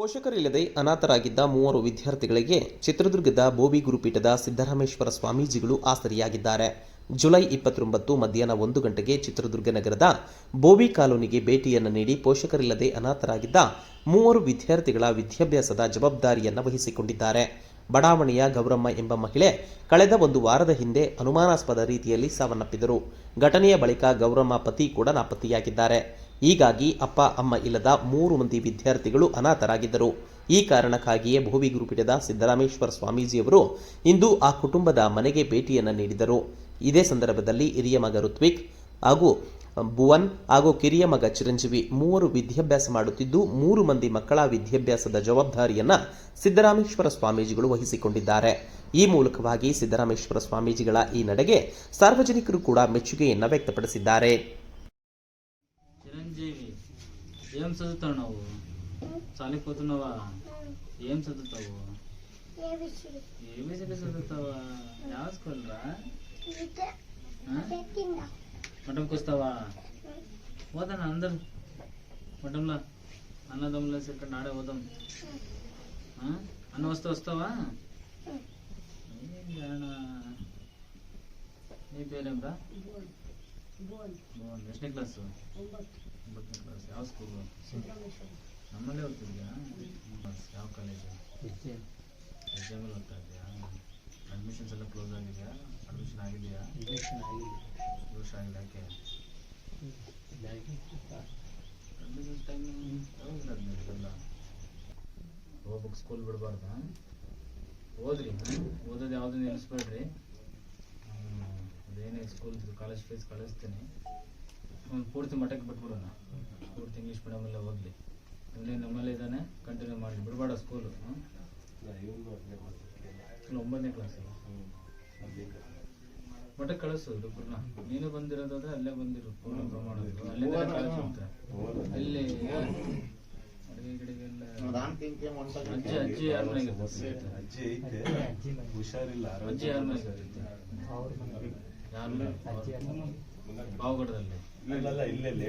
ಪೋಷಕರಿಲ್ಲದೆ ಅನಾಥರಾಗಿದ್ದ ಮೂವರು ವಿದ್ಯಾರ್ಥಿಗಳಿಗೆ ಚಿತ್ರದುರ್ಗದ ಬೋವಿ ಗುರುಪೀಠದ ಸಿದ್ದರಾಮೇಶ್ವರ ಸ್ವಾಮೀಜಿಗಳು ಆಸರಿಯಾಗಿದ್ದಾರೆ. ಜುಲೈ ಇಪ್ಪತ್ತೊಂಬತ್ತು ಮಧ್ಯಾಹ್ನ ಒಂದು ಗಂಟೆಗೆ ಚಿತ್ರದುರ್ಗ ನಗರದ ಬೋವಿ ಕಾಲೋನಿಗೆ ಭೇಟಿಯನ್ನು ನೀಡಿ ಪೋಷಕರಿಲ್ಲದೆ ಅನಾಥರಾಗಿದ್ದ ಮೂವರು ವಿದ್ಯಾರ್ಥಿಗಳ ವಿದ್ಯಾಭ್ಯಾಸದ ಜವಾಬ್ದಾರಿಯನ್ನು ವಹಿಸಿಕೊಂಡಿದ್ದಾರೆ. ಬಡಾವಣೆಯ ಗೌರಮ್ಮ ಎಂಬ ಮಹಿಳೆ ಕಳೆದ ಒಂದು ವಾರದ ಹಿಂದೆ ಅನುಮಾನಾಸ್ಪದ ರೀತಿಯಲ್ಲಿ ಸಾವನ್ನಪ್ಪಿದರು. ಘಟನೆಯ ಬಳಿಕ ಗೌರಮ್ಮ ಪತಿ ಕೂಡ ನಾಪತ್ತೆಯಾಗಿದ್ದಾರೆ. ಹೀಗಾಗಿ ಅಪ್ಪ, ಅಮ್ಮ ಇಲ್ಲದ ಮೂರು ಮಂದಿ ವಿದ್ಯಾರ್ಥಿಗಳು ಅನಾಥರಾಗಿದ್ದರು. ಈ ಕಾರಣಕ್ಕಾಗಿಯೇ ಭೋವಿ ಗುರುಪೀಠದ ಸಿದ್ದರಾಮೇಶ್ವರ ಸ್ವಾಮೀಜಿಯವರು ಇಂದು ಆ ಕುಟುಂಬದ ಮನೆಗೆ ಭೇಟಿಯನ್ನು ನೀಡಿದರು. ಇದೇ ಸಂದರ್ಭದಲ್ಲಿ ಹಿರಿಯ ಮಗ ಋತ್ವಿಕ್ ಹಾಗೂ ಭುವನ್ ಹಾಗೂ ಕಿರಿಯ ಮಗ ಚಿರಂಜೀವಿ ಮೂವರು ವಿದ್ಯಾಭ್ಯಾಸ ಮಾಡುತ್ತಿದ್ದು, ಮೂರು ಮಂದಿ ಮಕ್ಕಳ ವಿದ್ಯಾಭ್ಯಾಸದ ಜವಾಬ್ದಾರಿಯನ್ನು ಸಿದ್ದರಾಮೇಶ್ವರ ಸ್ವಾಮೀಜಿಗಳು ವಹಿಸಿಕೊಂಡಿದ್ದಾರೆ. ಈ ಮೂಲಕವಾಗಿ ಸಿದ್ದರಾಮೇಶ್ವರ ಸ್ವಾಮೀಜಿಗಳ ಈ ನಡೆಗೆ ಸಾರ್ವಜನಿಕರು ಕೂಡ ಮೆಚ್ಚುಗೆಯನ್ನು ವ್ಯಕ್ತಪಡಿಸಿದ್ದಾರೆ. చిరంజీవి ఏం చదువుతున్నావు చనిపోతున్నావా? ఏం చదువుతావు? ఏబిసిడి చదువుతావా? ಯಾವ స్కూల్ రా మఠంకి వస్తావా? పోతాను అందరు. మఠంలో. అన్నదమ్ముల ఇక్కడ నాడే పోదాం. ఆ? అన్న వస్తే వస్తావా? నీ పేరేం రా ಎಷ್ಟನೇ ಕ್ಲಾಸ್ ಒಂಬತ್ತನೇ ಕ್ಲಾಸ್ ಯಾವ ಸ್ಕೂಲು ನಮ್ಮಲ್ಲೇ ಓದ್ತಿದ್ಯಾ? ಯಾವ ಕಾಲೇಜು ಎಕ್ಸಾಮಲ್ಲಿ ಓದ್ತಾ ಇದೆಯಾ ಅಡ್ಮಿಷನ್ಸ್ ಎಲ್ಲ ಕ್ಲೋಸ್ ಆಗಿದೆಯಾ? ಅಡ್ಮಿಷನ್ ಆಗಿದೆಯಾ? ಅಡ್ಮಿಷನ್ ಆಗಿದೆ ವರ್ಷ ಆಗಿದೆ ಯಾಕೆ ಅಡ್ಮಿಷನ್ ಟೈಮ್ ಯಾವಾಗ ಹೋಗ್ಬೇಕು ಸ್ಕೂಲ್ ಬಿಡಬಾರ್ದಾ? ಓದ್ರಿ ಓದೋದು ಯಾವುದೂ ನಿಲ್ಲಿಸ್ಬೇಡ್ರಿ. ಸ್ಕೂಲ್ ಕಾಲೇಜ್ ಫೀಸ್ ಕಳಿಸ್ತೀನಿ. ಒಂದು ಪೂರ್ತಿ ಮಠಕ್ಕೆ ಬಿಟ್ಬಿಡೋಣ. ಪೂರ್ತಿ ಇಂಗ್ಲೀಷ್ ಮೀಡಿಯಮಲ್ಲೇ ಓದಲಿ. ಇವನೇ ನಮ್ಮಲ್ಲೇ ಇದ್ದಾನೆ ಕಂಟಿನ್ಯೂ ಮಾಡಲಿ. ಬಿಡಬೇಡ ಸ್ಕೂಲು ಒಂಬತ್ತನೇ ಕ್ಲಾಸ್ ಮಠಕ್ಕೆ ಕಳಿಸು ಹುಡುಗರನ್ನ ನೀನು ಬಂದಿರೋದಾದ್ರೆ ಅಲ್ಲೇ ಬಂದಿರು ಪೂರ್ಣ ಪ್ರಮಾಣ. ಅಲ್ಲೇ ಕಳಿಸುತ್ತೆ ಅಲ್ಲಿ ಅಡುಗೆ ಗಿಡಿಗೆಲ್ಲ ಅಜ್ಜಿ ಅಜ್ಜಿ ಯಾರ ಮನೆಗೆ? ಅಜ್ಜಿ ಐತೆ. ಹುಷಾರಿಲ್ಲ ಅಜ್ಜಿ ಯಾರ ಮನೆಗೆ ಬಾವುಗಡದಲ್ಲಿ ಇಲ್ಲ ಇಲ್ಲೇ ಅಲ್ಲಿ